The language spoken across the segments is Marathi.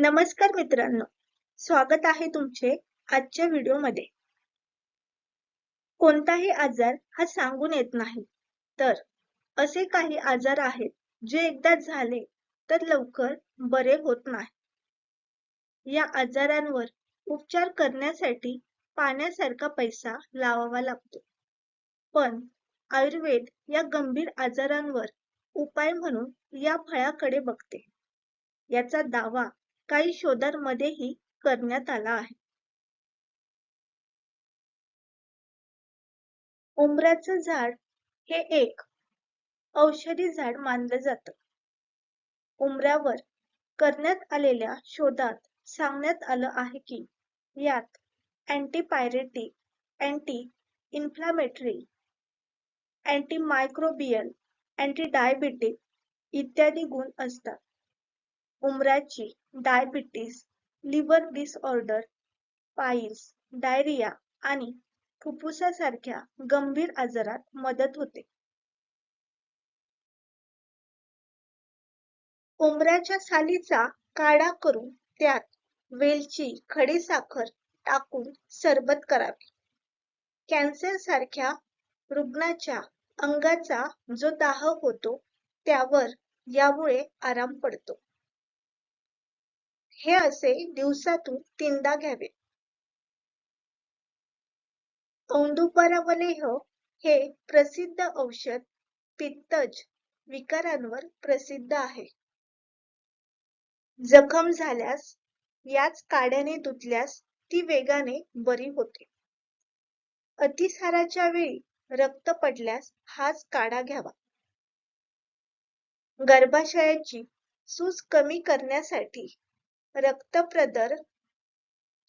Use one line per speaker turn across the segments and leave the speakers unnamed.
नमस्कार मित्रांनो. स्वागत आहे तुमचे आजच्या व्हिडिओमध्ये कोणताही आजार हा सांगून येत नाही. तर असे काही आजार आहेत जे एकदा झाले तर लवकर बरे होत नाही. या आजारांवर उपचार करण्यासाठी पाण्यासारखा पैसा लावावा लागतो. पण आयुर्वेद या गंभीर आजारांवर उपाय म्हणून या फळाकडे बघते. याचा दावा काही शोधांमध्येही करण्यात आला आहे. उंबराचं झाड हे एक औषधी झाड मानलं जातं. उंबऱ्यावर करण्यात आलेल्या शोधात सांगण्यात आलं आहे की यात antipyretic anti inflammatory antimicrobial antidiabetic इत्यादी गुण असतात. उमराची diabetes liver disorder piles diarrhoea आणि फुफ्फुसासारख्या गंभीर आजारात मदत होते. उमराच्या सालीचा काढा करून त्यात वेलची खडीसाखर टाकून सरबत करावे. कॅन्सर सारख्या रुग्णाच्या अंगाचा जो दाह होतो त्यावर यामुळे आराम पडतो. हे असे दिवसातून तीनदा घ्यावे. औंदुपरावलेह हे प्रसिद्ध औषध पित्तज विकारांवर प्रसिद्ध आहे. जखम झाल्यास याच काड्याने धुतल्यास ती वेगाने बरी होते. अतिसाराच्या वेळी रक्त पडल्यास हाच काढा घ्यावा. गर्भाशयाची सूज कमी करण्यासाठी रक्तप्रदर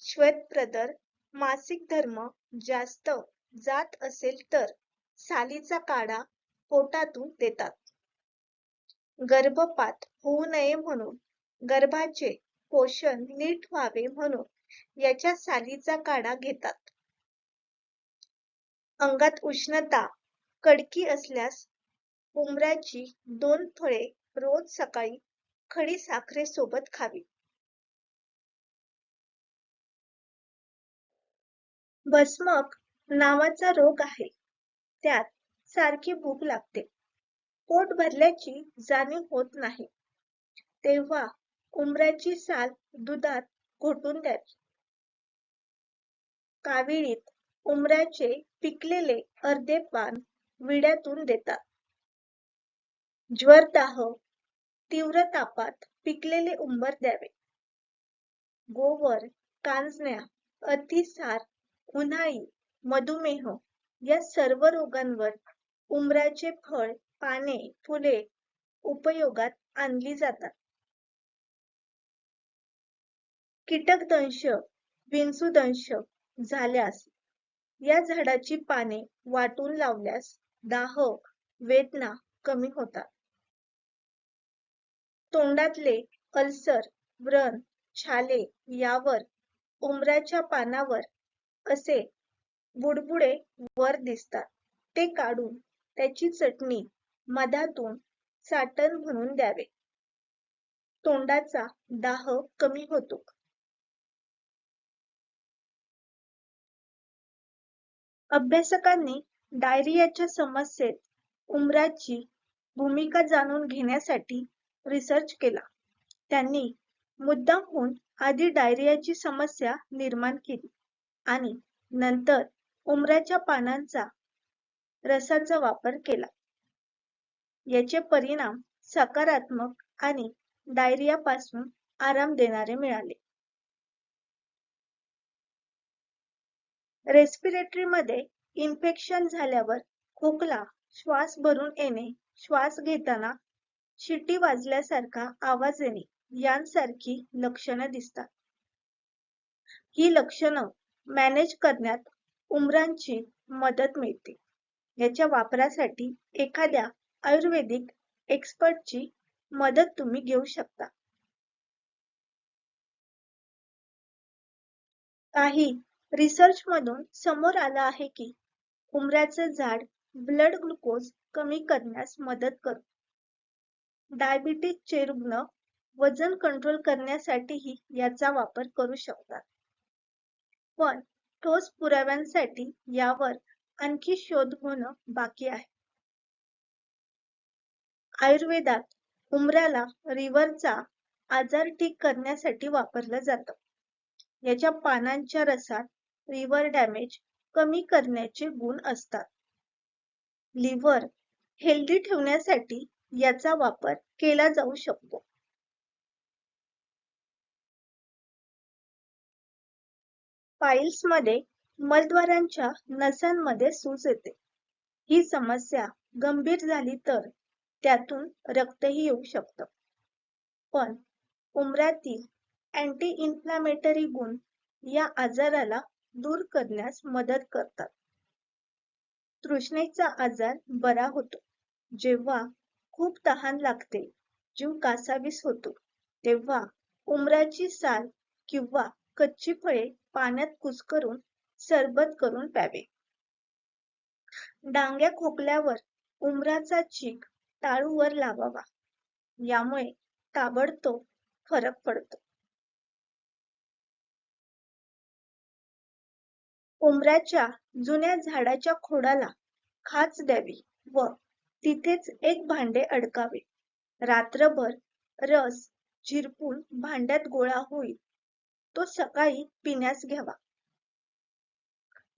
श्वेतप्रदर मासिक धर्म जास्त जात असेल तर सालीचा काढा पोटातून देतात. गर्भपात होऊ नये म्हणून गर्भाचे पोषण नीट व्हावे म्हणून याच्या सालीचा काढा घेतात. अंगात उष्णता कडकी असल्यास उमराची दोन फळे रोज सकाळी खडी साखरेसोबत खावी. भस्मक नावाचा रोग आहे. त्यात सारखी भूक लागते. पोट भरल्याची जाणीव होत नाही. तेव्हा उमराची साल दुधात घोटून द्यावी. काविळीत उमराचे पिकलेले अर्धे पान विड्यातून देतात. ज्वरदाह तीव्र तापात पिकलेले उंबर द्यावे. गोवर कांजण्या अतिसार उन्हाळी मधुमेह या सर्व रोगांवर उमराचे फळ पाने फुले उपयोगात आणली जातात. कीटकदंश विंचूदंश झाल्यास या झाडाची पाने वाटून लावल्यास दाह वेदना कमी होतात. तोंडातले अल्सर व्रण छाले यावर उमराच्या पानावर असे बुडबुडे वर दिसतात. ते काढून त्याची चटणी मधातून साटण म्हणून द्यावे. तोंडाचा दाह कमी होतो. अभ्यासकांनी डायरियाच्या समस्येत उमराची भूमिका जाणून घेण्यासाठी रिसर्च केला. त्यांनी मुद्दामहून आधी डायरियाची समस्या निर्माण केली. आणि नंतर उमऱ्याच्या पानांचा रसाचा वापर केला. याचे परिणाम सकारात्मक आणि डायरियापासून आराम देणारे मिळाले. रेस्पिरेटरी मध्ये इन्फेक्शन झाल्यावर खोकला श्वास भरून येणे श्वास घेताना शिटी वाजल्यासारखा आवाज येणे यांसारखी लक्षणं दिसतात. ही लक्षणं मॅनेज करण्यात उमरांची मदत मिळते. याच्या वापरासाठी एखाद्या आयुर्वेदिक एक्सपर्टची मदत तुम्ही घेऊ शकता. काही रिसर्च मधून समोर आलं आहे की उमराचं झाड ब्लड ग्लुकोज कमी करण्यास मदत करतो. डायबिटीसचे रुग्ण वजन कंट्रोल करण्यासाठीही याचा वापर करू शकतात. पण ठोस पुराव्यांसाठी यावर आणखी शोध होणं बाकी आहे. आयुर्वेदात उमऱ्याला रिव्हरचा आजार ठीक करण्यासाठी वापरलं जातं. याच्या पानांच्या रसात लिव्हर डॅमेज कमी करण्याचे गुण असतात. लिव्हर हेल्दी ठेवण्यासाठी याचा वापर केला जाऊ शकतो. मध्ये मलद्वारांच्या नसांमध्ये सूज येते. ही समस्या गंभीर झाली तर त्यातून रक्तही येऊ शकतं. पण उमऱ्यातील अँटी इन्फ्लामेटरी गुण या आजाराला दूर करण्यास मदत करतात. तृष्णेचा आजार बरा होतो. जेव्हा खूप तहान लागते जीव कासावीस होतो. तेव्हा उमराची साल किंवा कच्ची फळे पाण्यात कुस्करून सरबत करून प्यावे. डांग्या खोकल्यावर उमराचा चीक टाळूवर लावावा. यामुळे ताबडतोब फरक पडतो. उमराच्या जुन्या झाडाच्या खोडाला खाच द्यावी व तिथेच एक भांडे अडकावे. रात्रभर रस झिरपून भांड्यात गोळा होईल. तो सकाळी पिण्यास घ्यावा.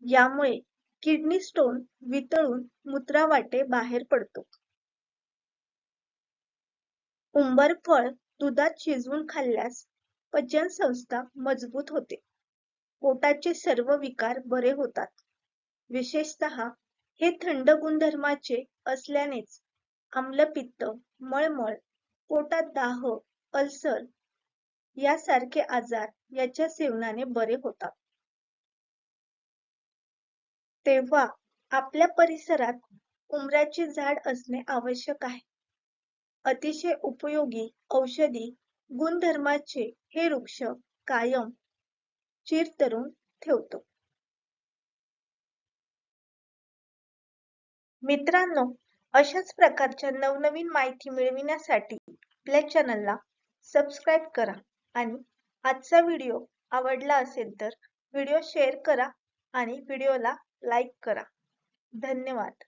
यामुळे किडनी स्टोन वितळून मूत्रावाटे बाहेर पडतो. उंबर फळ दुधात शिजवून खाल्ल्यास पचन संस्था मजबूत होते. पोटाचे सर्व विकार बरे होतात. विशेषतः हे थंड गुणधर्माचे असल्यानेच आम्लपित्त मळमळ पोटात दाह अल्सर यासारखे आजार याच्या सेवनाने बरे होतात. तेव्हा आपल्या परिसरात उमराचे झाड असणे आवश्यक आहे. अतिशय उपयोगी औषधी गुणधर्माचे हे वृक्ष कायम चिरतरून ठेवतो. मित्रांनो अशाच प्रकारच्या नवनवीन माहिती मिळविण्यासाठी आपल्या चॅनलला सबस्क्राईब करा. आणि आजचा व्हिडिओ आवडला असेल तर व्हिडिओ शेअर करा आणि व्हिडिओला लाईक करा. धन्यवाद.